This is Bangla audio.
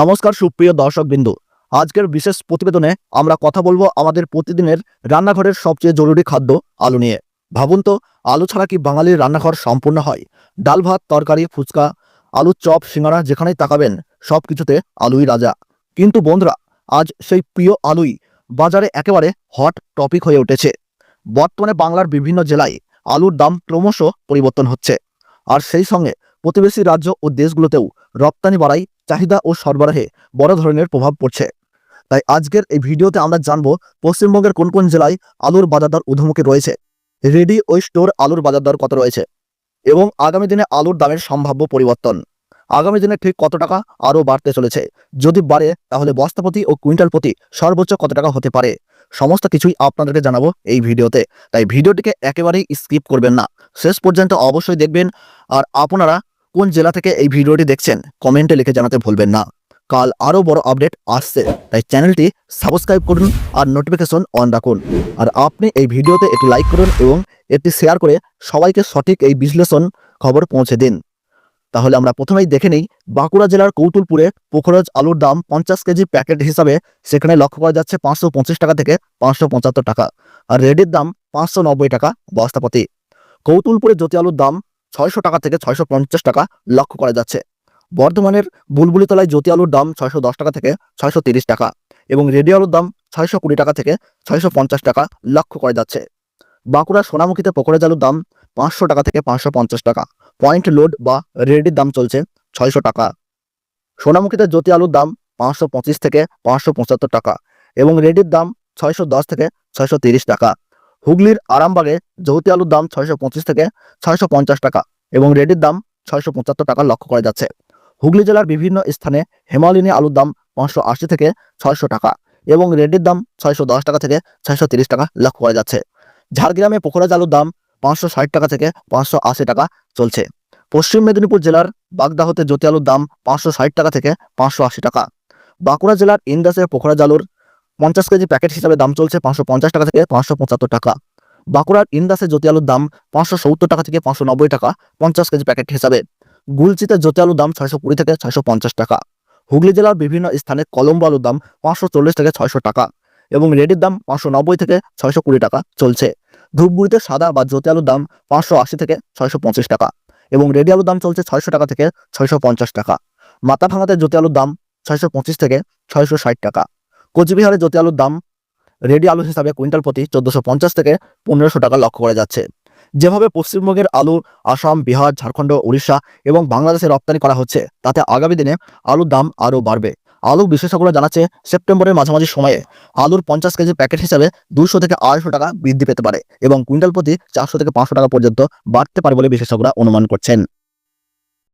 নমস্কার, সুপ্রিয় দর্শক বিন্দু আজকের বিশেষ প্রতিবেদনে আমরা কথা বলব আমাদের প্রতিদিনের রান্নাঘরের সবচেয়ে জরুরি খাদ্য, আলু নিয়ে। ভাবুন তো, আলু ছাড়া কি বাঙালির রান্নাঘর সম্পূর্ণ হয়? ডাল ভাত, তরকারি, ফুচকা আলুর চপ, সিঙ্গারা যেখানেই তাকাবেন সব কিছুতে আলুই রাজা। কিন্তু বন্ধুরা, আজ সেই প্রিয় আলুই বাজারে একেবারে হট টপিক হয়ে উঠেছে। বর্তমানে বাংলার বিভিন্ন জেলায় আলুর দাম ক্রমশ পরিবর্তন হচ্ছে। আর সেই সঙ্গে প্রতিবেশী রাজ্য ও দেশগুলোতেও রপ্তানি বাড়াই চাহিদা ও সরবরাহে বড় ধরনের প্রভাব পড়ছে। তাই আজকের এই ভিডিওতে আমরা জানব পশ্চিমবঙ্গের কোন কোন জেলায় আলুর বাজার দর ঊর্ধ্বমুখী রয়েছে, রেডি ও স্টোর আলুর বাজার দর কত রয়েছে এবং আগামী দিনে আলুর দামের সম্ভাব্য পরিবর্তন। আগামী দিনে ঠিক কত টাকা আরও বাড়তে চলেছে? যদি বাড়ে, তাহলে বস্তাপতি ও কুইন্টাল প্রতি সর্বোচ্চ কত টাকা হতে পারে? সমস্ত কিছুই আপনাদেরকে জানাব এই ভিডিওতে। তাই ভিডিওটিকে একেবারেই স্কিপ করবেন না। শেষ পর্যন্ত অবশ্যই দেখবেন। আর আপনারা কোন জেলা থেকে এই ভিডিওটি দেখছেন, কমেন্টে লিখে জানাতে ভুলবেন না। কাল আরও বড় আপডেট আসছে, তাই চ্যানেলটি সাবস্ক্রাইব করুন আর নোটিফিকেশন অন রাখুন। আর আপনি এই ভিডিওতে একটি লাইক করুন এবং এটি শেয়ার করে সবাইকে সঠিক এই বিশ্লেষণ খবর পৌঁছে দিন। তাহলে আমরা প্রথমেই দেখে নিই, বাঁকুড়া জেলার কৌতুলপুরে পোখরজ আলুর দাম পঞ্চাশ কেজি প্যাকেট হিসাবে সেখানে লক্ষ্য করা যাচ্ছে পাঁচশো পঁচিশ টাকা থেকে পাঁচশো পঁচাত্তর টাকা, আর রেডির দাম পাঁচশো নব্বই টাকা বস্তাপতি। কৌতুলপুরে জ্যোতি আলুর দাম ছয়শো টাকা থেকে ছয়শো পঞ্চাশ টাকা লক্ষ্য করা যাচ্ছে। বর্ধমানের বুলবুলিতলায় জ্যোতি আলুর দাম ছয়শো দশ টাকা থেকে ছয়শো তিরিশ টাকা এবং রেডি আলুর দাম ছয়শো কুড়ি টাকা থেকে ছয়শো পঞ্চাশ টাকা লক্ষ্য করা যাচ্ছে। বাঁকুড়া সোনামুখীতে পকোড়া আলুর দাম পাঁচশো টাকা থেকে পাঁচশো পঞ্চাশ টাকা। পয়েন্ট লোড বা রেডির দাম চলছে ছয়শো টাকা। সোনামুখীতে জ্যোতি আলুর দাম পাঁচশো পঁচিশ থেকে পাঁচশো পঁচাত্তর টাকা এবং রেডির দাম ছয়শো দশ থেকে ছয়শো তিরিশ টাকা। হুগলির আরামবাগে জ্যোতি আলুর দাম ছয়শো পঁচিশ থেকে ছয়শো পঞ্চাশ টাকা এবং রেডির দাম ছয়শো পঁচাত্তর টাকা লক্ষ্য করা যাচ্ছে। হুগলি জেলার বিভিন্ন স্থানে হেমালিনী আলুর দাম পাঁচশো আশি থেকে ছয়শো টাকা এবং রেডির দাম ছয়শো দশ টাকা থেকে ছয়শো তিরিশ টাকা লক্ষ্য করা যাচ্ছে। ঝাড়গ্রামে পোখরাজ আলুর দাম পাঁচশো ষাট টাকা থেকে পাঁচশো আশি টাকা চলছে। পশ্চিম মেদিনীপুর জেলার বাগদাহতে জ্যোতি আলুর দাম পাঁচশো ষাট টাকা থেকে পাঁচশো আশি টাকা। বাঁকুড়া জেলার ইন্দাসে পোখরাজ আলুর পঞ্চাশ কেজি প্যাকেট হিসাবে দাম চলছে পাঁচশো পঞ্চাশ টাকা থেকে পাঁচশো পঁচাত্তর টাকা। বাঁকুড়ার ইন্দাসে জ্যোতি আলুর দাম পাঁচশো সত্তর টাকা থেকে পাঁচশো নব্বই টাকা, পঞ্চাশ কেজি প্যাকেট হিসাবে। গুলচিতে জ্যোতি আলুর দাম ছয়শো কুড়ি থেকে ছয়শো পঞ্চাশ টাকা। হুগলি জেলার বিভিন্ন স্থানে কলম্বো আলুর দাম পাঁচশো চল্লিশ থেকে ছয়শো টাকা এবং রেডির দাম পাঁচশো নব্বই থেকে ছয়শো কুড়ি টাকা চলছে। ধূপগুড়িতে সাদা বা জ্যোতি আলুর দাম পাঁচশো আশি থেকে ছয়শো পঁচিশ টাকা এবং রেডি আলুর দাম চলছে ছয়শো টাকা থেকে ছয়শো পঞ্চাশ টাকা। মাথা ভাঙাতে জ্যোতি আলুর দাম ছয়শো পঁচিশ থেকে ছয়শো ষাট টাকা। কোচবিহারে জ্যোতি আলুর দাম রেডি আলু হিসাবে কুইন্টাল প্রতি চোদ্দশো পঞ্চাশ থেকে পনেরোশো টাকা লক্ষ্য করা যাচ্ছে। যেভাবে পশ্চিমবঙ্গের আলু, আসাম, বিহার, ঝাড়খণ্ড, উড়িষ্যা এবং বাংলাদেশে রপ্তানি করা হচ্ছে, তাতে আগামী দিনে আলুর দাম আরও বাড়বে। আলু বিশেষজ্ঞরা জানাচ্ছে, সেপ্টেম্বরের মাঝামাঝি সময়ে আলুর পঞ্চাশ কেজি প্যাকেট হিসাবে দুশো থেকে আড়াইশো টাকা বৃদ্ধি পেতে পারে এবং কুইন্টাল প্রতি চারশো থেকে পাঁচশো টাকা পর্যন্ত বাড়তে পারে বলে বিশেষজ্ঞরা অনুমান করছেন।